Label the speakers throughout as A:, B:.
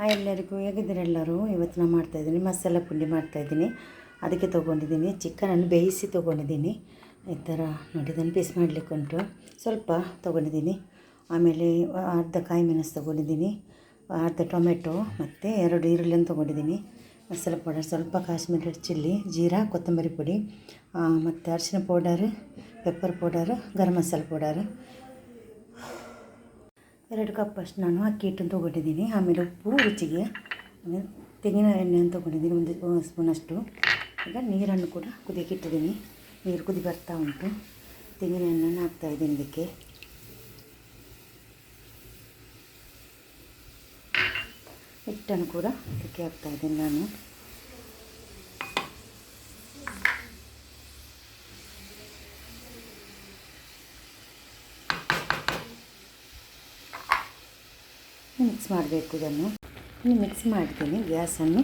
A: Hi ಎಲ್ಲರಿಗೂ ಹೇಗಿದ್ದೀರಿ ಎಲ್ಲರೂ ಇವತ್ತು ನಾನು ಮಾಡ್ತಾಯಿದ್ದೀನಿ ಮಸಾಲ ಪುಂಡಿ ಮಾಡ್ತಾಯಿದ್ದೀನಿ ಅದಕ್ಕೆ ತೊಗೊಂಡಿದ್ದೀನಿ ಚಿಕನನ್ನು ಬೇಯಿಸಿ ತೊಗೊಂಡಿದ್ದೀನಿ. ಈ ಥರ ನೋಡಿ, ಇದನ್ನು ಪೀಸ್ ಮಾಡಲಿಕ್ಕೆ ಉಂಟು. ಸ್ವಲ್ಪ ತೊಗೊಂಡಿದ್ದೀನಿ. ಆಮೇಲೆ ಅರ್ಧ ಕಾಯಿ ಮೆಣಸು ತೊಗೊಂಡಿದ್ದೀನಿ, ಅರ್ಧ ಟೊಮೆಟೊ ಮತ್ತು ಎರಡು ಈರುಳ್ಳಿಯನ್ನು ತೊಗೊಂಡಿದ್ದೀನಿ. ಮಸಾಲ ಪೌಡರ್, ಸ್ವಲ್ಪ ಕಾಶ್ಮೀರಿ ಚಿಲ್ಲಿ, ಜೀರಾ, ಕೊತ್ತಂಬರಿ ಪುಡಿ ಮತ್ತು ಅರಿಶಿನ powder pepper powder, garam masala powder. ಎರಡು ಕಪ್ಪಷ್ಟು ನಾನು ಅಕ್ಕಿ ಹಿಟ್ಟನ್ನು ತೊಗೊಂಡಿದ್ದೀನಿ. ಆಮೇಲೆ ಉಪ್ಪು, ರುಚಿಗೆ, ಆಮೇಲೆ ತೆಂಗಿನ ಎಣ್ಣೆಯನ್ನು ತೊಗೊಂಡಿದ್ದೀನಿ. ಒಂದು ಸ್ಪೂನಷ್ಟು ಈಗ ನೀರನ್ನು ಕೂಡ ಕುದಿಯೋಕೆ ಇಟ್ಟಿದ್ದೀನಿ. ನೀರು ಕುದಿ ಬರ್ತಾ ಉಂಟು. ತೆಂಗಿನ ಎಣ್ಣೆಯನ್ನು ಹಾಕ್ತಾಯಿದ್ದೀನಿ ಇದಕ್ಕೆ. ಹಿಟ್ಟನ್ನು ಕೂಡ ಇದಕ್ಕೆ ಹಾಕ್ತಾಯಿದ್ದೀನಿ ನಾನು. ಮಿಕ್ಸ್ ಮಾಡಬೇಕು ಇದನ್ನು. ಮಿಕ್ಸ್ ಮಾಡ್ತೀನಿ, ಗ್ಯಾಸನ್ನು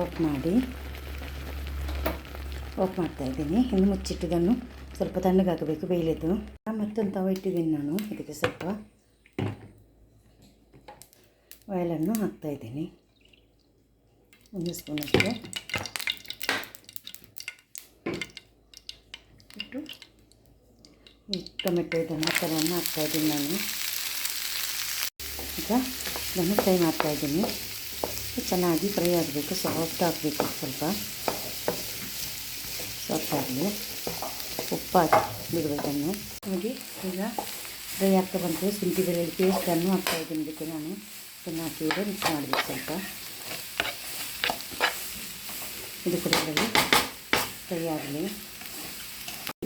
A: ಆಫ್ ಮಾಡಿ. ಆಫ್ ಮಾಡ್ತಾ ಇದ್ದೀನಿ. ಇನ್ನು ಮುಚ್ಚಿಟ್ಟಿದ್ದನ್ನು ಸ್ವಲ್ಪ ತಣ್ಣಗಾಗಬೇಕು ಬೇಯಲಿದ್ದು. ಮತ್ತೊಂದು ತವ ಇಟ್ಟಿದ್ದೀನಿ ನಾನು. ಇದಕ್ಕೆ ಸ್ವಲ್ಪ ಆಯಿಲನ್ನು ಹಾಕ್ತಾಯಿದ್ದೀನಿ ಒಂದು ಸ್ಪೂನಷ್ಟು ಇಟ್ಟು ಟೊಮೆಟೊ ಇದನ್ನು ಮಸಾಲೆಯನ್ನು ಹಾಕ್ತಾಯಿದ್ದೀನಿ ನಾನು. ಈಗ ಇದನ್ನು ಫ್ರೈ ಮಾಡ್ತಾಯಿದ್ದೀನಿ ಚೆನ್ನಾಗಿ ಫ್ರೈ ಆಗಬೇಕು, ಸಾಫ್ಟ್ ಆಗಬೇಕು ಸ್ವಲ್ಪ. ಸಾಫ್ಟ್ ಆಗಲಿ. ಉಪ್ಪು ಹಾಕಿ ಬಿಡಬೇಕನ್ನು ನೋಡಿ ಈಗ ಫ್ರೈ ಆಗ್ತಾ ಬಂತು. ಶುಂಠಿ ಬೆಳ್ಳುಳ್ಳಿ ಪೇಸ್ಟನ್ನು ಹಾಕ್ತಾಯಿದ್ದೀನಿ ಅದಕ್ಕೆ ನಾನು. ಇದನ್ನು ಹಾಕಿದ್ರೆ ಮಿಕ್ಸ್ ಮಾಡಬೇಕು ಸ್ವಲ್ಪ. ಇದು ಕೂಡ ಫ್ರೈ ಆಗಲಿ.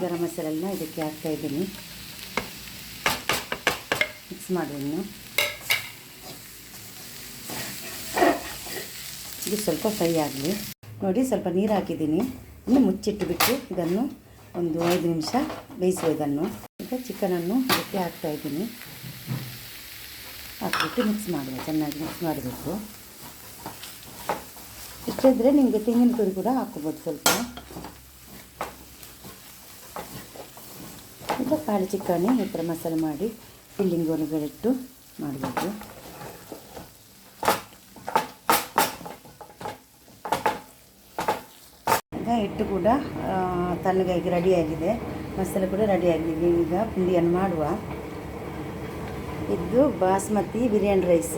A: ಗರಂ ಮಸಾಲೆಲ್ಲ ಇದಕ್ಕೆ ಹಾಕ್ತಾಯಿದ್ದೀನಿ ಮಿಕ್ಸ್ ಮಾಡಿ ಇದು ಸ್ವಲ್ಪ ಫ್ರೈ ಆಗಲಿ. ನೋಡಿ, ಸ್ವಲ್ಪ ನೀರು ಹಾಕಿದ್ದೀನಿ. ಇನ್ನು ಮುಚ್ಚಿಟ್ಟುಬಿಟ್ಟು ಇದನ್ನು ಒಂದು ಐದು ನಿಮಿಷ ಬೇಯಿಸುವ ಇದನ್ನು. ಈಗ ಚಿಕನನ್ನು ಅದಕ್ಕೆ ಹಾಕ್ತಾಯಿದ್ದೀನಿ ಹಾಕಿಬಿಟ್ಟು ಮಿಕ್ಸ್ ಮಾಡುವ, ಚೆನ್ನಾಗಿ ಮಿಕ್ಸ್ ಮಾಡಬೇಕು. ಇಷ್ಟಿದ್ರೆ ನಿಮಗೆ ತೆಂಗಿನ ತುರಿ ಕೂಡ ಹಾಕ್ಬೋದು ಸ್ವಲ್ಪ. ಈಗ ಕಾಳು ಚಿಕನ್ ಈ ಥರ ಮಸಾಲೆ ಮಾಡಿ, ಫಿಲ್ಲಿಂಗ್ ಒಳಗಡೆ ಇಟ್ಟು ಮಾಡಬೇಕು ಈಗ ಹಿಟ್ಟು ಕೂಡ ತಣ್ಣಗಾಗಿ ರೆಡಿಯಾಗಿದೆ. ಮಸಾಲೆ ಕೂಡ ರೆಡಿಯಾಗಿದೆ. ಈಗ ಪುಂಡಿಯನ್ನು ಮಾಡುವ. ಇದು ಬಾಸ್ಮತಿ ಬಿರಿಯಾನಿ ರೈಸ್.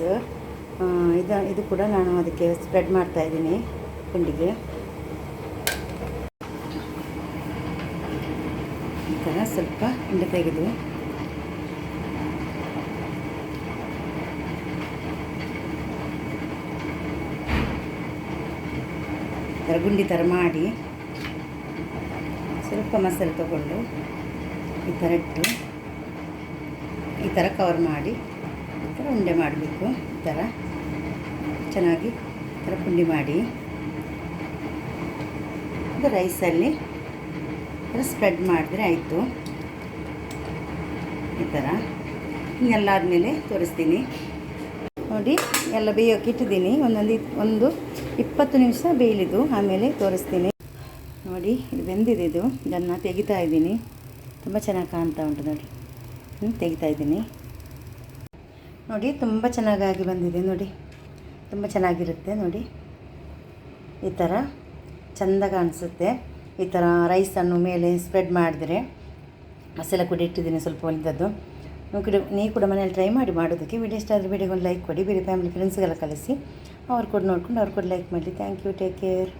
A: ಇದು ಇದು ಕೂಡ ನಾನು ಅದಕ್ಕೆ ಸ್ಪ್ರೆಡ್ ಮಾಡ್ತಾ ಇದ್ದೀನಿ ಪುಂಡಿಗೆ. ಈ ಥರ ಸ್ವಲ್ಪ ಹಿಂಡೆ ತೆಗೆದು ಥರ ಗುಂಡಿ ಥರ ಮಾಡಿ ಸ್ವಲ್ಪ ಮಸಾಲೆ ತಗೊಂಡು ಈ ಥರ ಇಟ್ಟು ಈ ಥರ ಕವರ್ ಮಾಡಿ ಈ ಥರ ಉಂಡೆ ಮಾಡಬೇಕು. ಈ ಥರ ಚೆನ್ನಾಗಿ ಈ ಥರ ಪುಂಡಿ ಮಾಡಿ. ಇದು ರೈಸಲ್ಲಿ ಸ್ಪ್ರೆಡ್ ಮಾಡಿದ್ರೆ ಆಯಿತು. ಈ ಥರ ಇನ್ನೆಲ್ಲ ಆದಮೇಲೆ ತೋರಿಸ್ತೀನಿ. ನೋಡಿ ಎಲ್ಲ ಬೇಯೋಕೆ ಇಟ್ಟಿದ್ದೀನಿ. ಒಂದೊಂದು ಒಂದು ಇಪ್ಪತ್ತು ನಿಮಿಷ ಬೇಯಲಿದ್ದು, ಆಮೇಲೆ ತೋರಿಸ್ತೀನಿ. ನೋಡಿ, ಇದು ಬೆಂದಿದೆ ಇದು. ಇದನ್ನು ತೆಗಿತಾ ಇದ್ದೀನಿ. ತುಂಬ ಚೆನ್ನಾಗಿ ಕಾಣ್ತಾ ಉಂಟು ನೋಡಿ ತೆಗಿತಾ ಇದ್ದೀನಿ. ನೋಡಿ, ತುಂಬ ಚೆನ್ನಾಗಾಗಿ ಬಂದಿದೆ ನೋಡಿ. ತುಂಬ ಚೆನ್ನಾಗಿರುತ್ತೆ ನೋಡಿ. ಈ ಥರ ಚೆಂದ ಕಾಣಿಸುತ್ತೆ. ಈ ಥರ ರೈಸನ್ನು ಮೇಲೆ ಸ್ಪ್ರೆಡ್ ಮಾಡಿದರೆ, ಮಸಾಲೆ ಕೂಡ ಇಟ್ಟಿದ್ದೀನಿ ಸ್ವಲ್ಪ ಹೊಲಿದದ್ದು. ನೀವು ಕೂಡ ನೀವು ಕೂಡ ಮನೇಲಿ ಟ್ರೈ ಮಾಡಿ ಮಾಡೋದಕ್ಕೆ. ವಿಡಿಯೋ ಇಷ್ಟ ಆದರೆ ವಿಡಿಯೋಗೊಂದು ಲೈಕ್ ಕೊಡಿ. ಬೇರೆ ಫ್ಯಾಮಿಲಿ ಫ್ರೆಂಡ್ಸ್ಗೆಲ್ಲ ಕಳಿಸಿ. ಅವ್ರು ಕೂಡ ನೋಡ್ಕೊಂಡು ಅವ್ರು ಕೂಡ ಲೈಕ್ ಮಾಡಲಿ ಥ್ಯಾಂಕ್ ಯು ಟೇಕ್ ಕೇರ್